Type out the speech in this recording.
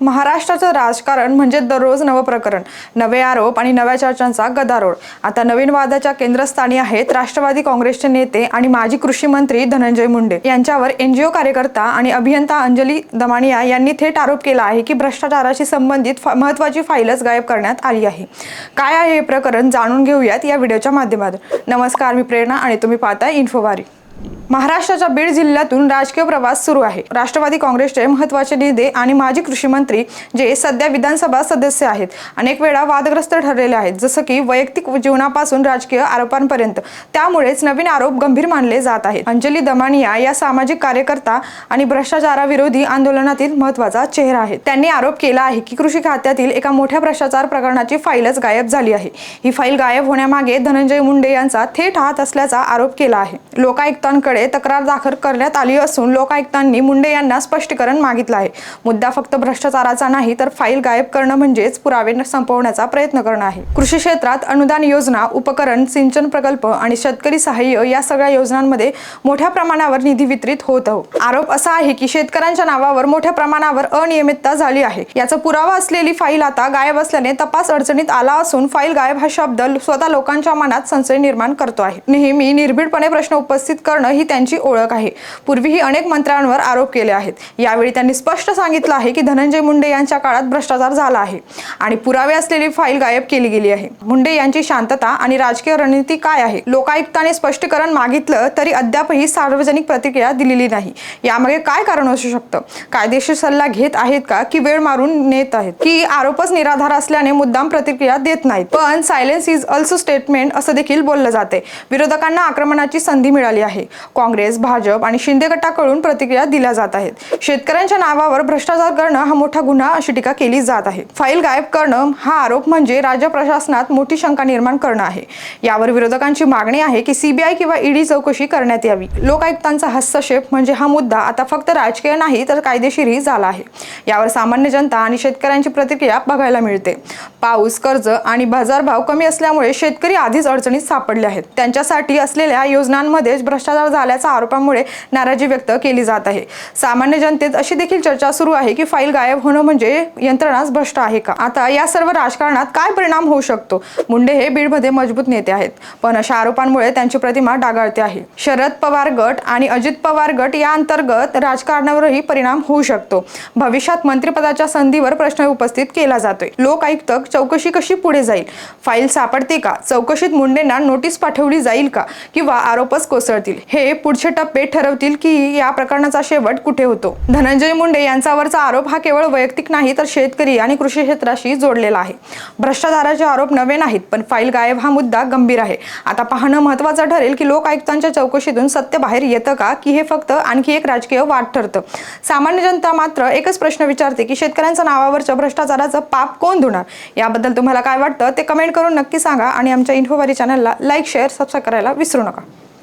महाराष्ट्राचं राजकारण म्हणजे दररोज नवं प्रकरण नवे आरोप आणि नव्या चर्चांचा गदारोळ. आता नवीन वादाच्या केंद्रस्थानी आहेत राष्ट्रवादी काँग्रेसचे नेते आणि माजी कृषी मंत्री धनंजय मुंडे. यांच्यावर एनजीओ कार्यकर्ता आणि अभियंता अंजली दमानिया यांनी थेट आरोप केला आहे की भ्रष्टाचाराशी संबंधित महत्वाची महत्त्वाची फाईलच गायब करण्यात आली आहे. काय आहे हे प्रकरण जाणून घेऊयात या व्हिडिओच्या माध्यमातून. नमस्कार मी प्रेरणा आणि तुम्ही पाहताय इन्फोवारी महाराष्ट्राच्या बीड जिल्ह्यातून राजकीय प्रवास सुरू आहे. राष्ट्रवादी काँग्रेसचे महत्त्वाचे नेते आणि माजी कृषी मंत्री जे सध्या विधानसभा सदस्य आहेत अनेक वेळा वादग्रस्त ठरलेले आहेत जसं की वैयक्तिक जीवनापासून राजकीय आरोपांपर्यंत. त्यामुळेच नवीन आरोप गंभीर मानले जात आहेत. अंजली दमानिया या सामाजिक कार्यकर्ता आणि भ्रष्टाचाराविरोधी आंदोलनातील महत्त्वाचा चेहरा आहे त्यांनी आरोप केला आहे की कृषी खात्यातील एका मोठ्या भ्रष्टाचार प्रकरणाची फाईलच गायब झाली आहे. ही फाईल गायब होण्यामागे धनंजय मुंडे यांचा थेट हात असल्याचा आरोप केला आहे. लोकायुक्तांकडे तक्रार दाखल करण्यात आली असून लोकायुक्तांनी मुंडे यांना स्पष्टीकरण मागितलं आहे. मुद्दा फक्त भ्रष्टाचाराचा नाही तर फाईल गायब करणं म्हणजेच पुरावे संपवण्याचा प्रयत्न करणं आहे. कृषी क्षेत्रात अनुदान योजना उपकरण सिंचन प्रकल्प आणि शेतकरी सहाय्य या सगळ्या योजनांमध्ये मोठ्या प्रमाणावर निधी वितरित होत आरोप असा आहे की शेतकऱ्यांच्या नावावर मोठ्या प्रमाणावर अनियमितता झाली आहे. याचा पुरावा असलेली फाईल आता गायब असल्याने तपास अडचणीत आला असून फाईल गायब हा शब्द स्वतः लोकांच्या मनात संशय निर्माण करतो आहे. नेहमी निर्भीडपणे प्रश्न उपस्थित करणं ही त्यांची ओळख आहे. पूर्वीही अनेक मंत्र्यांवर आरोप केले आहेत. यावेळी त्यांनी स्पष्ट सांगितलं आहे की धनंजय मुंडे यांच्या काळात भ्रष्टाचार झाला आहे आणि पुरावे असलेली फाईल गायब केली गेली आहे. मुंडे यांची शांतता आणि राजकीय रणनीती काय आहे? लोकायुक्ताने स्पष्टीकरण मागितलं तरी अद्यापही सार्वजनिक प्रतिक्रिया दिलेली नाही. यामागे काय कारण असू शकतं? कायदेशीर सल्ला घेत आहेत का की वेळ मारून नेत आहेत? की आरोपच निराधार असल्याने मुद्दाम प्रतिक्रिया देत नाहीत? पण सायलेन्स इज ऑल्सो स्टेटमेंट असं देखील बोललं जाते. विरोधकांना आक्रमणाची संधी मिळाली आहे. काँग्रेस भाजप आणि शिंदे गटाकडून प्रतिक्रिया दिल्या जात आहेत. शेतकऱ्यांच्या नावावर भ्रष्टाचार करणं हा मोठा गुन्हा अशी टीका केली जात आहे. फाईल गायब करणं हा आरोप म्हणजे राज्य प्रशासनात मोठी शंका निर्माण करणं आहे. यावर विरोधकांची मागणी आहे की सीबीआय किंवा ईडी चौकशी करण्यात यावी. लोकायुक्तांचा हस्तक्षेप म्हणजे हा मुद्दा आता फक्त राजकीय नाही तर कायदेशीरही झाला आहे. यावर सामान्य जनता आणि शेतकऱ्यांची प्रतिक्रिया बघायला मिळते. पाऊस कर्ज आणि बाजारभाव कमी असल्यामुळे शेतकरी आधीच अडचणीत सापडले आहेत. त्यांच्यासाठी असलेल्या योजनांमध्येच भ्रष्टाचार झाला झाल्याच्या आरोपामुळे नाराजी व्यक्त केली जात आहे. सामान्य जनतेत अशी देखील चर्चा सुरू आहे की फाईल गायब होणं म्हणजे यंत्रणाच भ्रष्ट आहे का? आता या सर्व राजकारणात काय परिणाम होऊ शकतो? मुंडे हे बीडमध्ये मजबूत नेते आहेत पण अशा आरोपांमुळे त्यांची प्रतिमा डागाळते आहे. शरद पवार गट आणि अजित पवार गट या अंतर्गत राजकारणावरही परिणाम होऊ शकतो. भविष्यात मंत्रिपदाच्या संधीवर प्रश्न उपस्थित केला जातोय. लोक आयुक्त चौकशी कशी पुढे जाईल? फाईल सापडते का? चौकशीत मुंडेंना नोटीस पाठवली जाईल का? किंवा आरोपच कोसळतील? हे पुढचे टप्पे ठरवतील की या प्रकरणाचा शेवट कुठे होतो? धनंजय मुंडे यांच्यावरचा आरोप हा केवळ वैयक्तिक नाही तर शेतकरी आणि कृषी क्षेत्राशी जोडलेला आहे. भ्रष्टाचाराचे आरोप नवे नाहीत पण फाईल गायब हा मुद्दा गंभीर आहे. आता पाहणं महत्वाचं ठरेल की लोक आयुक्तांच्या चौकशीतून सत्य बाहेर येतं का की हे फक्त आणखी एक राजकीय वाद ठरतं? सामान्य जनता मात्र एकच प्रश्न विचारते की शेतकऱ्यांच्या नावावरच्या भ्रष्टाचाराचं पाप कोण धुणार? याबद्दल तुम्हाला काय वाटतं ते कमेंट करून नक्की सांगा आणि आमच्या इन्फोवारी चॅनलला लाईक शेअर सबस्क्राईब करायला विसरू नका.